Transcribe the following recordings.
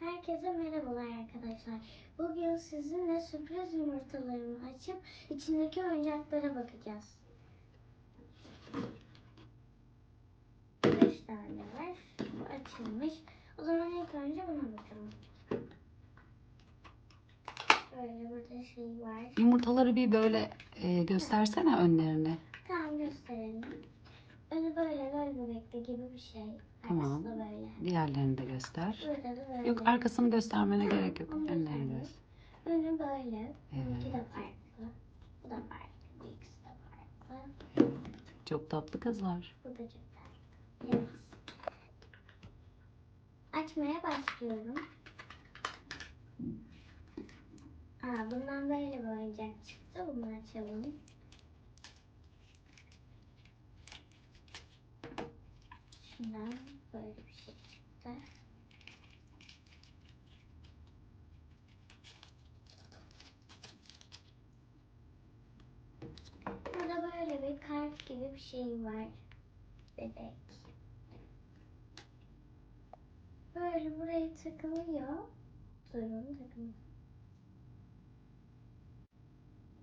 Herkese merhabalar arkadaşlar. Bugün sizinle sürpriz yumurtalarımı açıp içindeki oyuncaklara bakacağız. Beş tane var. Açılmış. O zaman ilk önce buna bakalım. Böyle burada şey var. Yumurtaları bir böyle e, göstersene önlerini. Tamam gösterelim. Önü böyle böyle bebekli gibi bir şey. Tamam. Arkası da böyle. Diğerlerini de göster. Burada da böyle. Yok arkasını göstermene gerek yok. Onu Önlerini göster. Önü böyle. Bununki de Evet. farklı. Bu da farklı. Bu ikisi de farklı. Çok tatlı kızlar. Bu da çok farklı. Evet. Açmaya başlıyorum. Aa, bundan böyle bir oyuncak çıktı. Bunu açalım. Şundan böyle bir şey çıktı. Burada böyle bir kalp gibi bir şey var. Bebek. Böyle buraya takılıyor. Durun takılıyor.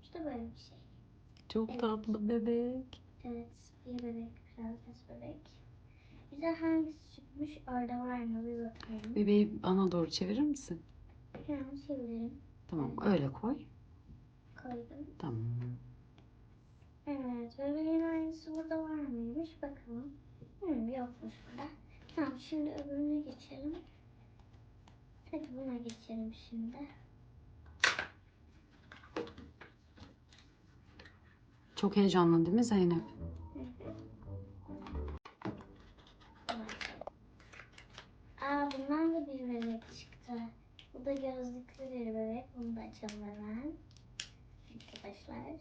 İşte böyle bir şey. Çok tatlı bebek. Evet, bir bebek, prenses bebek. Bize hangisi çıkmış orada var mı bir bakalım. Bebeği bana doğru çevirir misin? Hemen çevirelim. Tamam öyle koy. Koydum. Tamam. Evet, bebeğin aynısı burada var mıymış bakalım. Hı, yokmuş burada. Tamam, şimdi öbürüne geçelim. Hadi buna geçelim şimdi. Çok heyecanlı değil mi Zeynep? Da gözlüklü bir bebek. Bunu da açalım hemen. Arkadaşlar.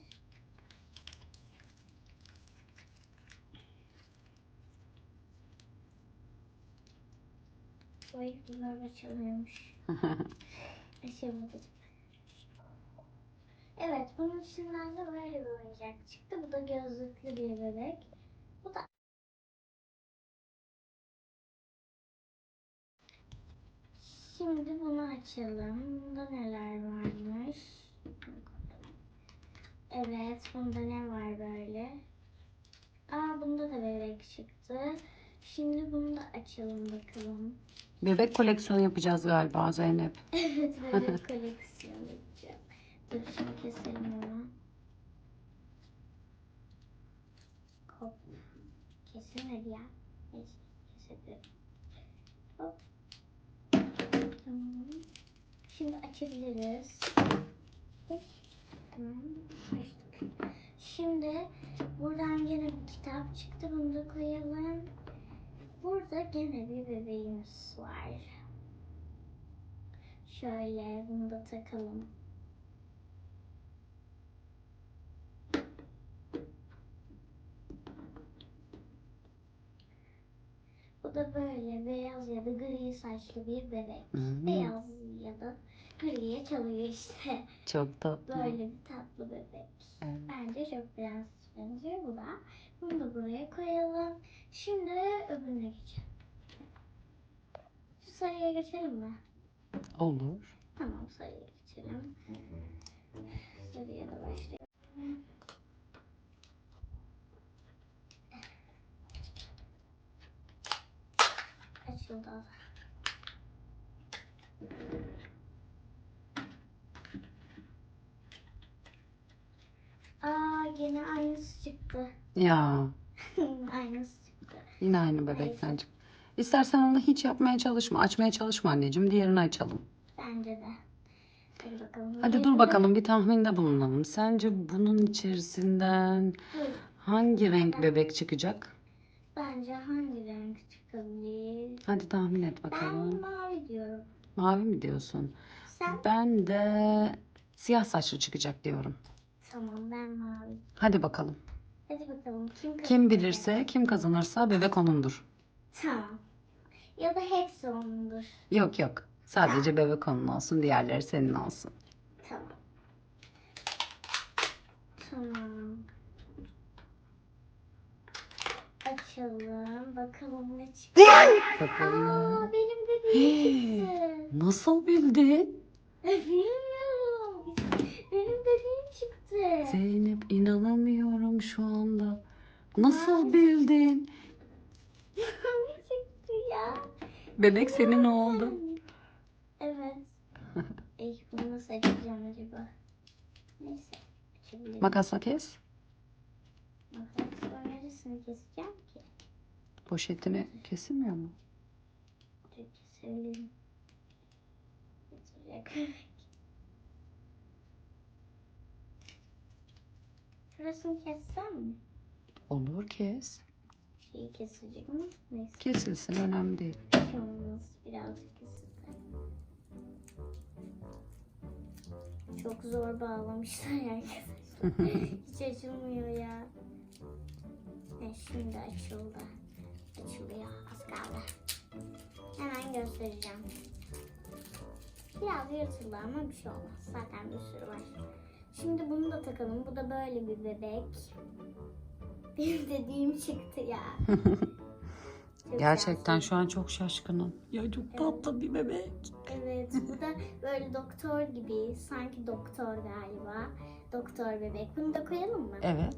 Oy bunlar açılıyormuş. Açamadım. Evet bunun içinden de böyle bir oyuncak çıktı. Bu da gözlüklü bir bebek. Bu da Şimdi bunu açalım. Bunda neler varmış? Evet, bunda ne var böyle? Aa, bunda da bebek çıktı. Şimdi bunu da açalım bakalım. Bebek koleksiyonu yapacağız galiba Zeynep. Evet, bebek koleksiyonu yapacağım. Dur şimdi keselim onu. Hop. Kesilmedi ya. Neyse, keselim. Hop. Tamam. Şimdi açabiliriz. Açtık. Şimdi buradan gene bir kitap çıktı. Bunu da koyalım. Burada gene bir bebeğimiz var. Şöyle bunu da takalım. Da böyle beyaz ya da gri saçlı bir bebek. Hmm. Beyaz ya da griye çalıyor işte. Çok tatlı. Böyle bir tatlı bebek. Evet. Bence çok prens benziyor bu da. Bunu da buraya koyalım. Şimdi öbürüne geçelim. Şu sarıya geçelim mi? Olur. Tamam sarıya geçelim. Sarıya da başlayalım. Da. Aa gene aynısı çıktı. Ya aynısı çıktı. yine aynı bebekten çık. İstersen onu hiç yapmaya çalışma. Açmaya çalışma anneciğim. Diğerini açalım. Bence de. Hadi bakalım. Hadi dur bakalım bir tahminde bulunalım. Sence bunun içerisinden hangi renk bebek çıkacak? Bence hangi renk Hadi tahmin et Ben bakalım. mavi diyorum. Mavi mi diyorsun? Sen? Ben de siyah saçlı çıkacak diyorum. Tamam ben mavi. Hadi bakalım. Hadi bakalım kim kazanacak? Kim bilirse, kim kazanırsa bebek onundur. Tamam. Ya da hepsi onundur. Yok yok. Sadece bebek onun olsun, diğerleri senin olsun. Tamam. Tamam. Açalım. Bakalım ne çıktı. Bakalım. Aa benim bebeğim çıktı. Nasıl bildin? Bilmiyorum. Benim dediğim çıktı. Zeynep inanamıyorum şu anda. Nasıl bildin? Ne çıktı ya? Bebek senin oldu. Evet. Ey bunu nasıl açacağım acaba? Neyse. Açabilirim. Makasla kes. Makasla neresini keseceğim ki? Poşetini kesilmiyor mu? Kesebilirim. Şurasını kessem mi? Olur kes. Şeyi kesecek mi? Neyse. Kesilsin önemli değil. Yalnız birazcık kesildi. Çok zor bağlamışlar arkadaşlar. Hiç açılmıyor ya. Şimdi açıldı. Açılıyor. Az kaldı. Hemen göstereceğim. Biraz yırtıldı ama bir şey olmaz. Zaten bir sürü var. Şimdi bunu da takalım. Bu da böyle bir bebek. Benim dediğim çıktı ya. Gerçekten şu an çok şaşkınım. Ya çok tatlı bir bebek. Evet, bu da böyle doktor gibi, sanki doktor galiba. Doktor bebek. Bunu da koyalım mı? Evet.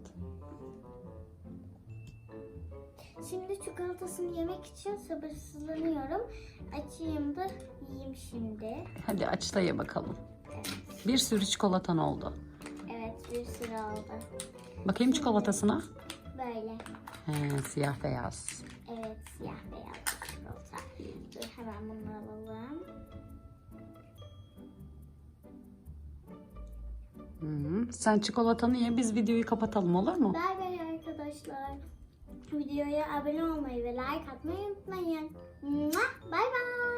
Şimdi çikolatasını yemek için sabırsızlanıyorum. Açayım da yiyeyim şimdi. Hadi aç da ye bakalım. Evet, Bir sürü çikolatan oldu. evet bir sürü oldu. Bakayım çikolatasına. Böyle. He, siyah beyaz. Evet, siyah beyaz çikolata. Dur hemen bunu alalım. -hı. Sen çikolatanı ye biz videoyu kapatalım olur mu? Bay bay videoya abone olmayı ve like atmayı unutmayın. Bye bye.